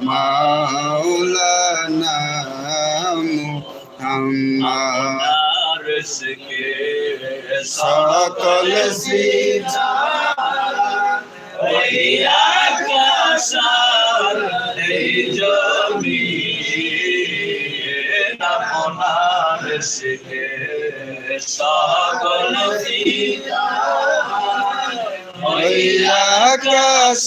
মাওলানা মুহাম্মাদ। কে সকল সিজা ওই আকাশ এই জমি আপনার শিখে সকল সিজা ওই আকাশ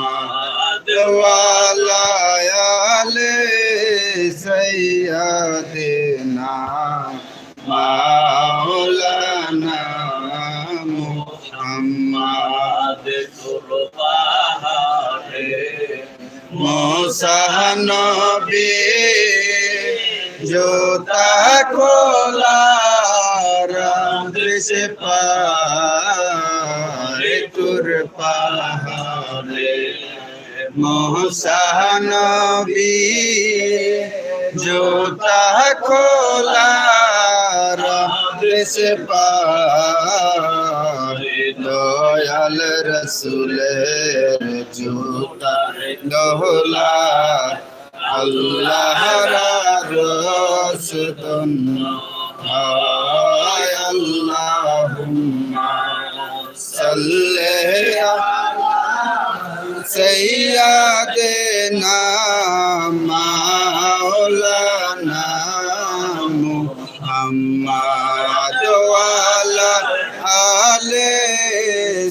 মাওলানা মুহাম্মদ কুরবানে মোসানবী জোতা খোলা দৃশ্য পারে তুর পাহাড়ে মোসানবী জোতা খোলা সে দয়াল রসুলের জুতা দোলা আল্লাহ রসদন আল্লাহুম্মা সাল্লি আলা সাইয়্যিদিনা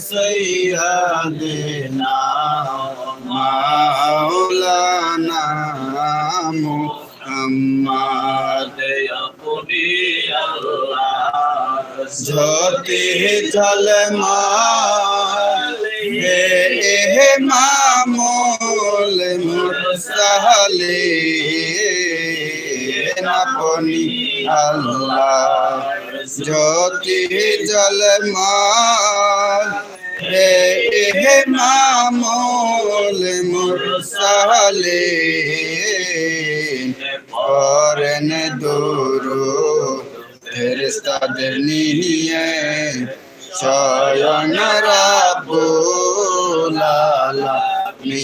سيدنا مولانا محمد يا قوي الله جوتي جلما اے معمول مرسلے نپنی اللہ جوتی جلمہ হে এ মামুল মুরসালে করেন দুরু ফেরেস্তাদের নিয়ে শয়ন রাব্বুল আলামিন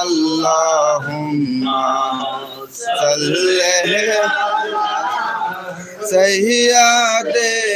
আল্লাহুম্মা সাল্লি সাইয়্যিদিনা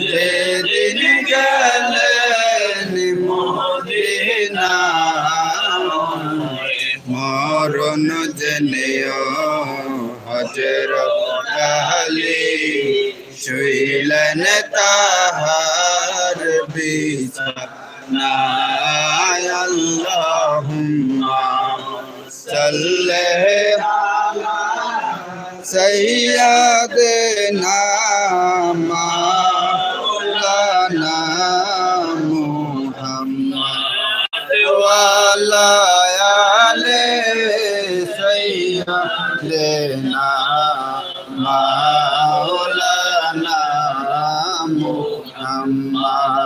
যেদিন গেলেন মদিনা মরণ জেনেও হজর আলী শুইলেন তাহার বিছানা। আল্লাহুম্মা সাল্লি আলা সাইয়্যিদিনা আলে সৈয়া লেনা মাওলানা মুহাম্মদ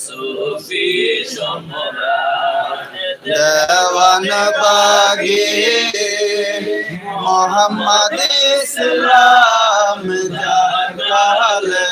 সুফি সম্রাট দেওয়ান বাগে মোহাম্মদ ইসলাম জাগালে